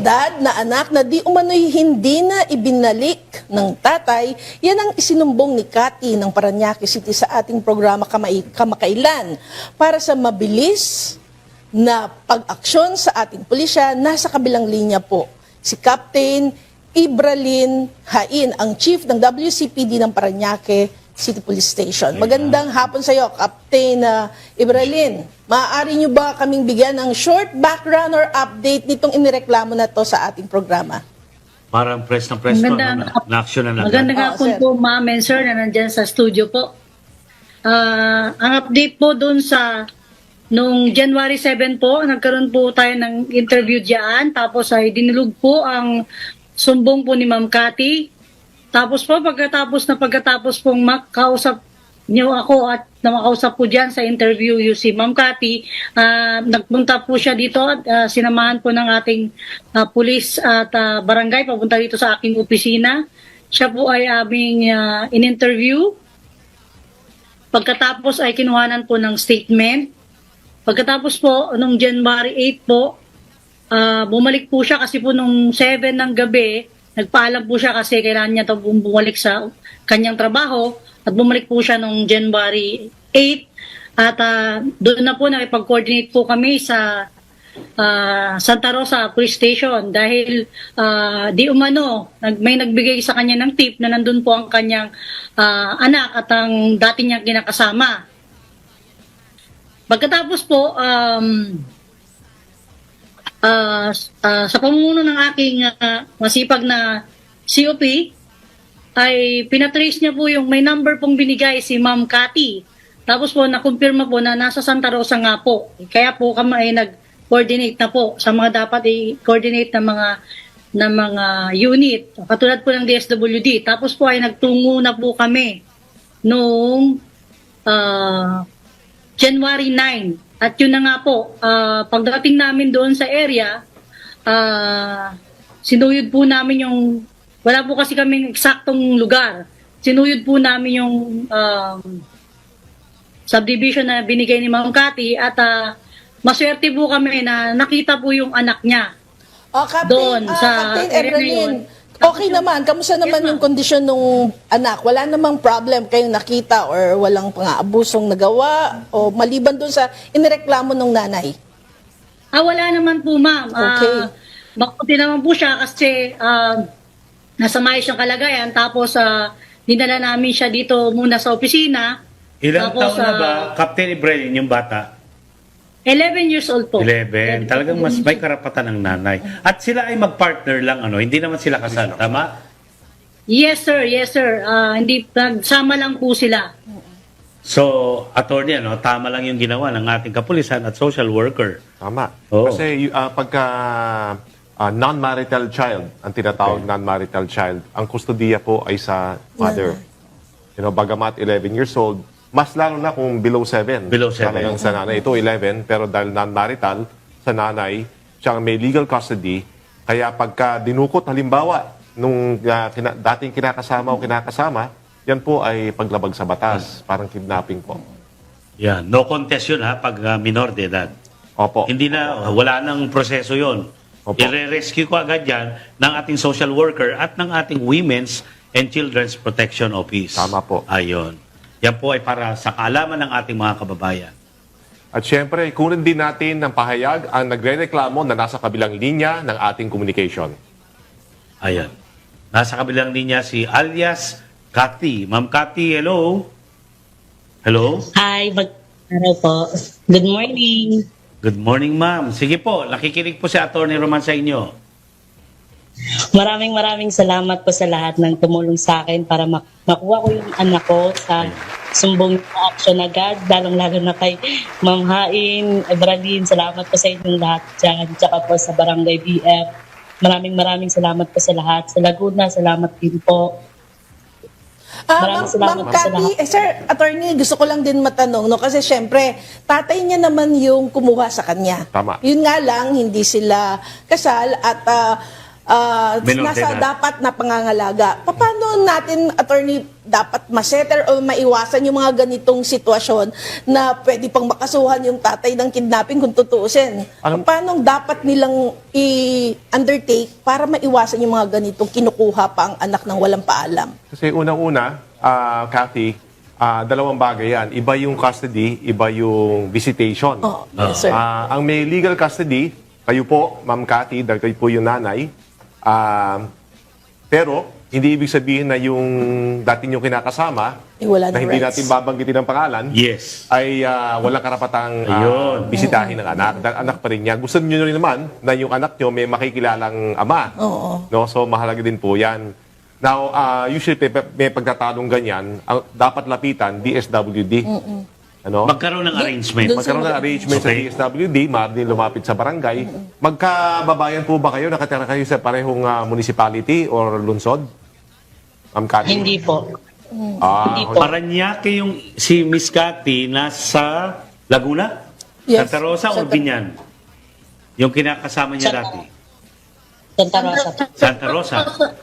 edad na anak na di umano'y hindi na ibinalik ng tatay, yan ang isinumbong ni Cathy ng Paranaque City sa ating programa kamakailan. Para sa mabilis na pag-aksyon sa ating pulisya, nasa kabilang linya po si Captain Ibralin Hain, ang chief ng WCPD ng Paranaque City Police Station. Magandang hapon sa iyo, Captain uh, Ibralin. Maaari niyo ba kaming bigyan ng short background or update nitong inireklamo na to sa ating programa? Parang press na press pa, Magandang- no? na, na-action na agad. Magandang hapon sir. po ma'am and sir na nandyan sa studio po. Ah, ang update po doon sa nung January 7 po, nagkaroon po tayo ng interview diyan tapos ay dinulog po ang sumbong po ni Ma'am Cathy. Tapos po pagkatapos na pagkatapos pong makausap niyo ako at na makausap po diyan sa interview yung si Ma'am Cathy, ah, nagpunta po siya dito at ah, sinamahan po ng ating ah, pulis at ah, barangay papunta dito sa aking opisina. Siya po ay aming ah, in-interview. Pagkatapos ay kinuhanan po ng statement. Pagkatapos po, nung January 8 po, ah, bumalik po siya kasi po nung 7 ng gabi, nagpaalam po siya kasi kailangan niya bumalik sa kanyang trabaho at bumalik po siya nung January 8 at ah, doon na po nakipag-coordinate po kami sa ah, Santa Rosa Police Station dahil ah, di umano nag, may nagbigay sa kanya ng tip na nandun po ang kanyang ah, anak at ang dati niyang kinakasama. Pagkatapos po, um, ah, ah, sa pamumuno ng aking ah, masipag na COP, ay pinatrace niya po yung may number pong binigay si Ma'am Cathy. Tapos po, nakumpirma po na nasa Santa Rosa nga po. Kaya po kami ay nag-coordinate na po sa mga dapat i-coordinate na mga na mga unit. Katulad po ng DSWD. Tapos po ay nagtungo na po kami noong ah, January 9. At yun na nga po, ah, pagdating namin doon sa area, ah, sinuyod po namin yung, wala po kasi kaming eksaktong lugar. Sinuyod po namin yung um, subdivision na binigay ni Ma'am Cathy at ah, maswerte po kami na nakita po yung anak niya. Oh, Captain, Doon, ah, sa Captain yun. Okay naman. Kamusta naman yung kondisyon ng anak? Wala namang problem kayong nakita or walang pang-abusong nagawa o maliban doon sa inireklamo ng nanay? Ah, wala naman po, ma'am. Okay. Ah, mabuti naman po siya kasi ah, nasa maayos siyang kalagayan. Tapos, ah, dinala namin siya dito muna sa opisina. Ilang Tapos, taon na ba, ah, Captain Ibrahim, yung bata? 11 years old po. 11. Talagang mas may karapatan ng nanay. At sila ay mag-partner lang, ano? Hindi naman sila kasal, tama? Yes, sir. Yes, sir. Ah, hindi, nagsama lang po sila. So, attorney, ano, tama lang yung ginawa ng ating kapulisan at social worker. Tama. Oo. Kasi y- ah, pagka ah, non-marital child, ang tinatawag non-marital child, ang kustodiya po ay sa mother. You know, bagamat 11 years old, mas lalo na kung below 7. Below seven. Talagang sa nanay. Ito 11, pero dahil non-marital, sa nanay, siya may legal custody. Kaya pagka dinukot, halimbawa, nung ah, kina- dating kinakasama o kinakasama, yan po ay paglabag sa batas. Parang kidnapping po. Yan. No contest yun, ha, pag ah, minor de edad. Opo. Hindi na, wala nang proseso yon. Opo. I-rescue ko agad yan ng ating social worker at ng ating Women's and Children's Protection Office. Tama po. Ayon. Yan po ay para sa kaalaman ng ating mga kababayan. At syempre, kunin din natin ng pahayag ang nagre-reklamo na nasa kabilang linya ng ating communication. Ayan. Nasa kabilang linya si alias Cathy. Ma'am Cathy, hello? Hello? Hi, mag araw po. Good morning. Good morning, ma'am. Sige po, nakikinig po si Attorney Roman sa inyo. Maraming maraming salamat po sa lahat ng tumulong sa akin para mak- makuha ko yung anak ko sa sumbong na action agad, lalong-lalo na kay Ma'am Hain, Ebralin, salamat po sa inyong lahat dyan, tsaka po sa Barangay BF. Maraming maraming salamat po sa lahat. Sa Laguna, salamat din po. Ah, Maraming Ma'am- salamat Ma'am po sa Cathy, lahat. eh, sir, attorney, gusto ko lang din matanong, no? Kasi syempre, tatay niya naman yung kumuha sa kanya. Tama. Yun nga lang, hindi sila kasal at ah, ah, Minor nasa dapat na pangangalaga. Paano natin, attorney, dapat masetter o maiwasan yung mga ganitong sitwasyon na pwede pang makasuhan yung tatay ng kidnapping kung tutuusin? Alam- Paano dapat nilang i-undertake para maiwasan yung mga ganitong kinukuha pa ang anak ng walang paalam? Kasi unang-una, ah Kathy, ah, dalawang bagay yan. Iba yung custody, iba yung visitation. Oh, yes, sir. Ah, ang may legal custody, kayo po, Ma'am Cathy, dahil kayo po yung nanay. Ah, pero, hindi ibig sabihin na yung dati yung kinakasama, Eh, wala na hindi rights. natin babanggitin ang pangalan, Yes. ay ah, walang karapatang Ayun. bisitahin ng anak. Dahil anak pa rin niya. Gusto niyo rin naman na yung anak niyo may makikilalang ama. Oo. No? So, mahalaga din po yan. Now, ah, usually may, pagtatanong ganyan, ang, dapat lapitan, DSWD. Ano? Magkaroon ng arrangement. dun Magkaroon ng arrangement Okay. sa DSWD, maaari din lumapit sa barangay. Magkababayan po ba kayo? Nakatira kayo sa parehong ah, municipality or lungsod? Ma'am Cathy? Hindi po. Ah, Hindi po. Paranaque yung si Miss Cathy nasa Laguna? Yes. Santa Rosa o Santa- Binyan? Yung kinakasama niya Santa- dati? Santa Rosa. Santa Rosa.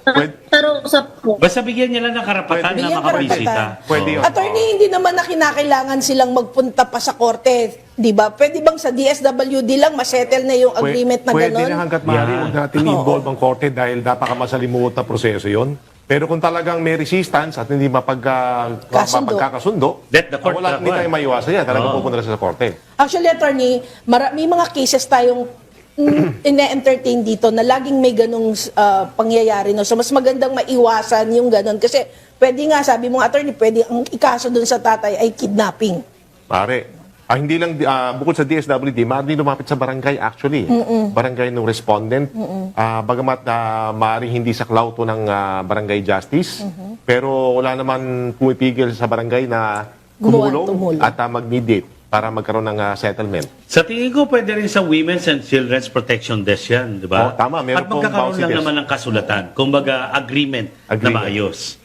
Pwede- Pero sa po. Basta bigyan niya lang ng karapatan Bigyan na makabisita. karapatan. Pwede yun. Attorney, hindi naman na kinakailangan silang magpunta pa sa korte, di ba? Pwede bang sa DSWD lang masettle na yung Pwe- agreement na pwede gano'n? na hanggat maaari Yeah. huwag natin i-involve ang korte dahil napakamasalimuot na proseso yon. Pero kung talagang may resistance at hindi mapag, uh, Kasundo. mapagkakasundo, Let the court wala, hindi tayo maiwasan yan. Talagang Oo. pupunta na siya sa korte. Actually, attorney, mara- may mga cases tayong ine-entertain dito na laging may ganong ah, pangyayari. No? So, mas magandang maiwasan yung ganon. Kasi pwede nga, sabi mo, attorney, pwede ang ikaso dun sa tatay ay kidnapping. Pare, ah, hindi lang, ah, bukod sa DSWD, maaari lumapit sa barangay actually. Barangay ng respondent. Ah, bagamat uh, maaaring hindi sa klauto ng ah, barangay justice, pero wala naman pumipigil sa barangay na kumulong tumulong. at ah, mag-mediate para magkaroon ng ah, settlement. Sa tingin ko, pwede rin sa Women's and Children's Protection Desk yan, di ba? Oh, tama. Meron At magkakaroon lang naman ng kasulatan. Kumbaga, agreement, na Agreement. maayos.